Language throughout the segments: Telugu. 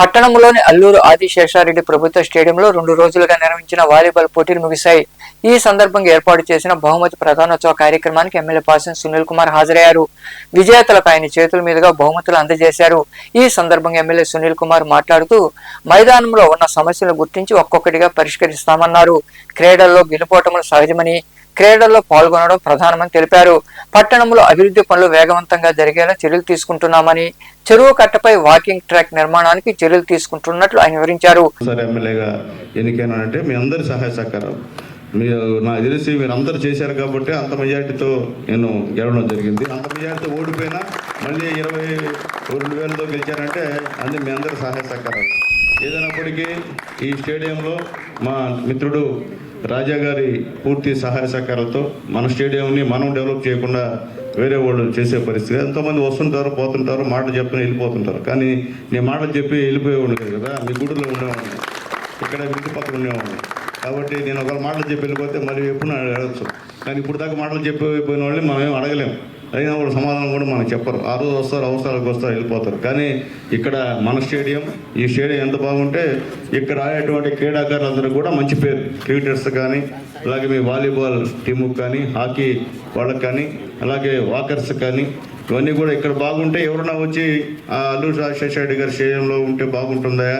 పట్టణంలోని అల్లూరు ఆదిశేషారెడ్డి ప్రభుత్వ స్టేడియంలో రెండు రోజులుగా నిర్వహించిన వాలీబాల్ పోటీలు ముగిశాయి. ఈ సందర్భంగా ఏర్పాటు చేసిన బహుమతి ప్రధానోత్సవ కార్యక్రమానికి ఎమ్మెల్యే పాసం సునీల్ కుమార్ హాజరయ్యారు. విజేతలకు ఆయన చేతుల మీదుగా బహుమతులు అందజేశారు. ఈ సందర్భంగా ఎమ్మెల్యే సునీల్ కుమార్ మాట్లాడుతూ మైదానంలో ఉన్న సమస్యలను గుర్తించి ఒక్కొక్కటిగా పరిష్కరిస్తామన్నారు. క్రీడల్లో గెలుపోటములు సహజమని క్రీడల్లో పాల్గొనడం ప్రధానమని తెలిపారు. పట్టణంలో అభివృద్ధి పనులు వేగవంతంగా జరిగేలా చర్యలు తీసుకుంటున్నామని చెరువు కట్టపై వాకింగ్ ట్రాక్ నిర్మాణానికి చర్యలు తీసుకుంటున్నట్లు ఆయన వివరించారు. సార్ మీ అందరి సహాయ సహకారం. మీరు నాకు తెలిసి మీరు అందరు చేశారు కాబట్టి అంత మెజార్టీతో నేను గెలవడం జరిగింది. అంత మెజార్టీతో ఓడిపోయినా మళ్ళీ ఇరవై రెండు వేలతో గెలిచారంటే అన్ని మీ అందరి సహాయ సహకారాలు. ఏదైనప్పటికీ ఈ స్టేడియంలో మా మిత్రుడు రాజా గారి పూర్తి సహాయ సహకారాలతో మన స్టేడియంని మనం డెవలప్ చేయకుండా వేరే వాళ్ళు చేసే పరిస్థితి. ఎంతోమంది వస్తుంటారు పోతుంటారు మాటలు చెప్పి వెళ్ళిపోతుంటారు. కానీ నేను మాటలు చెప్పి వెళ్ళిపోయేవాడు కదా మీ గుడిలో ఉండేవాడిని. ఇక్కడ ఇంటి పక్కన ఉండేవాడిని. కాబట్టి నేను ఒక మాటలు చెప్పి వెళ్ళిపోతే మరి ఎప్పుడు అడగచ్చు. కానీ ఇప్పుడు దాకా మాటలు చెప్పిపోయిన వాళ్ళని మనం ఏం అడగలేం అయినా వాళ్ళు సమాధానం కూడా మనకు చెప్పరు. ఆ రోజు వస్తారు అవసరాలకు వస్తారు వెళ్ళిపోతారు. కానీ ఇక్కడ మన స్టేడియం ఈ స్టేడియం ఎంత బాగుంటే ఇక్కడ ఆడేటువంటి క్రీడాకారులందరూ కూడా మంచి పేరు. క్రికెటర్స్ కానీ అలాగే మీ వాలీబాల్ టీముకి కానీ హాకీ వాళ్ళకి కానీ అలాగే వాకర్స్ కానీ ఇవన్నీ కూడా ఇక్కడ బాగుంటే ఎవరైనా వచ్చి ఆ అల్లూరు రాజశేఖర గారి స్టేడియంలో ఉంటే బాగుంటుందా?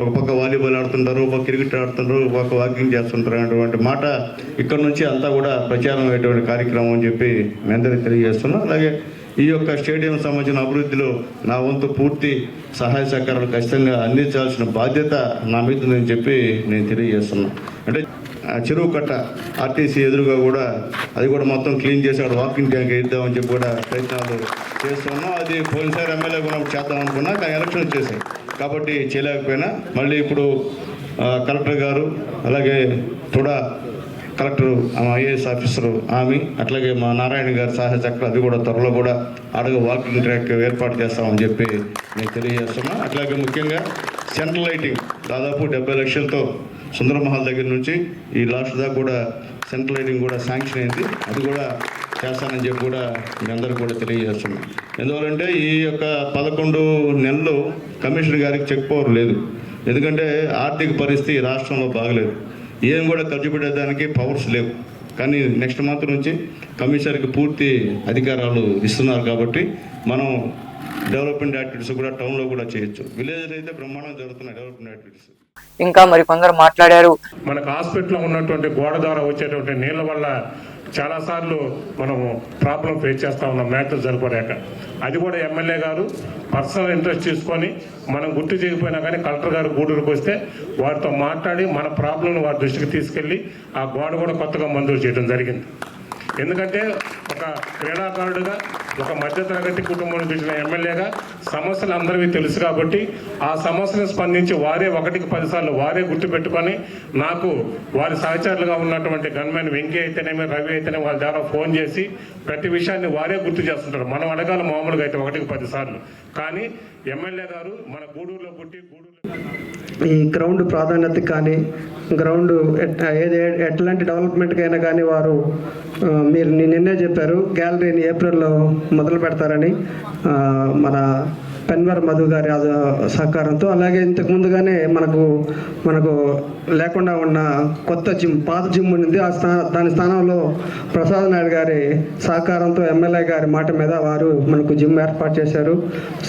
ఒక పక్క వాలీబాల్ ఆడుతుంటారు ఒక క్రికెట్ ఆడుతుంటారు ఒక పక్క వాకింగ్ చేస్తుంటారు అనేటువంటి మాట ఇక్కడ నుంచి అంతా కూడా ప్రచారం అయ్యేటువంటి కార్యక్రమం అని చెప్పి మీ అందరికీ తెలియజేస్తున్నాం. అలాగే ఈ యొక్క స్టేడియం సంబంధించిన అభివృద్ధిలో నా వంతు పూర్తి సహాయ సహకారాలు ఖచ్చితంగా అందించాల్సిన బాధ్యత నా మీద నేను చెప్పి నేను తెలియజేస్తున్నాను అంటే చెరువు కట్ట ఆర్టీసీ ఎదురుగా కూడా అది కూడా మొత్తం క్లీన్ చేసి అక్కడ వాకింగ్ ట్యాంక్ వేద్దామని చెప్పి కూడా ప్రయత్నాలు చేస్తున్నాం. అది పోయినసారి ఎమ్మెల్యే కూడా చేద్దాం అనుకున్నా కానీ ఎలక్షన్ వచ్చేసాయి. కాబట్టి చేయలేకపోయినా మళ్ళీ ఇప్పుడు కలెక్టర్ గారు అలాగే తుడా కలెక్టర్ ఐఏఎస్ ఆఫీసరు ఆమె అట్లాగే మా నారాయణ గారి సహాయ చక్ర అది కూడా త్వరలో కూడా అడుగు వాకింగ్ ట్రాక్ ఏర్పాటు చేస్తామని చెప్పి నేను తెలియజేస్తున్నా. అట్లాగే ముఖ్యంగా సెంట్రల్ లైటింగ్ దాదాపు డెబ్బై లక్షలతో సుందరమహల్ దగ్గర నుంచి ఈ లాస్ట్ దాకా కూడా సెంట్రల్ లైటింగ్ కూడా శాంక్షన్ అయింది. అది కూడా చేస్తానని చెప్పి కూడా మీ అందరూ కూడా తెలియజేస్తున్నాం. ఎందువల్లంటే ఈ యొక్క పదకొండు నెలలు కమిషనర్ గారికి చెక్ పవర్ లేదు. ఎందుకంటే ఆర్థిక పరిస్థితి రాష్ట్రంలో బాగలేదు. ఏం కూడా ఖర్చు పెట్టేదానికి పవర్స్ లేవు. కానీ నెక్స్ట్ మంత్ నుంచి కమిషనర్కి పూర్తి అధికారాలు ఇస్తున్నారు కాబట్టి మనం డెవలప్మెంట్ యాక్టివిటీస్ కూడా టౌన్లో కూడా చేయొచ్చు. విలేజ్లో అయితే బ్రహ్మాండం జరుగుతున్నాయి డెవలప్మెంట్ యాక్టివిటీస్. ఇంకా మరికొందరు మాట్లాడారు. మనకు హాస్పిటల్లో ఉన్నటువంటి గోడ ద్వారా వచ్చేటువంటి నీళ్ళ వల్ల చాలాసార్లు మనము ప్రాబ్లం ఫేస్ చేస్తూ ఉన్నాం మ్యాటర్ జరపలేక. అది కూడా ఎమ్మెల్యే గారు పర్సనల్ ఇంట్రెస్ట్ తీసుకొని మనం గుర్తు చేయకపోయినా కానీ కలెక్టర్ గారు గూడూరుకు వస్తే వారితో మాట్లాడి మన ప్రాబ్లంను వారి దృష్టికి తీసుకెళ్ళి ఆ గోడ కూడా కొత్తగా మంజూరు చేయడం జరిగింది. ఎందుకంటే ఒక క్రీడాకారుడుగా ఒక మధ్యతరగతి కుటుంబం పెట్టిన ఎమ్మెల్యేగా సమస్యలు అందరికీ తెలుసు కాబట్టి ఆ సమస్యను స్పందించి వారే ఒకటికి పదిసార్లు వారే గుర్తుపెట్టుకొని నాకు వారి సహచరులుగా ఉన్నటువంటి గన్మెన్ వెంకీ అయితేనేమి రవి అయితేనేమి వాళ్ళ ద్వారా ఫోన్ చేసి ప్రతి విషయాన్ని వారే గుర్తు చేస్తుంటారు. మనం అడగాలి మామూలుగా అయితే ఒకటికి పదిసార్లు. కానీ ఎమ్మెల్యే గారు మన గూడూరులో పుట్టి గూడూరు ఈ గ్రౌండ్ ప్రాధాన్యత కానీ గ్రౌండ్ ఏది ఎట్లాంటి డెవలప్మెంట్కైనా కానీ వారు మీరు నిన్నే చెప్పారు గ్యాలరీని ఏప్రిల్లో మొదలు పెడతారని మన పెన్వర్ మధు గారి సహకారంతో అలాగే ఇంతకు ముందుగానే మనకు మనకు లేకుండా ఉన్న కొత్త జిమ్ పాత జిమ్ ఉంది ఆ స్థా దాని స్థానంలో ప్రసాద్ నాయుడు గారి సహకారంతో ఎమ్మెల్యే గారి మాట మీద వారు మనకు జిమ్ ఏర్పాటు చేశారు.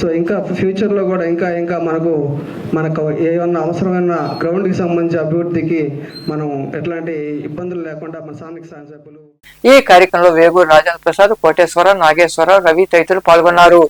సో ఇంకా ఫ్యూచర్లో కూడా ఇంకా ఇంకా మనకు మనకు ఏమన్నా అవసరమైన గ్రౌండ్కి సంబంధించి అభివృద్ధికి మనం ఎట్లాంటి ఇబ్బందులు లేకుండా మన స్థానిక సభ్యులు ఈ కార్యక్రమంలో వేగూరు రాజేంద్ర ప్రసాద్ కోటేశ్వర నాగేశ్వర రవి తదితరులు పాల్గొన్నారు.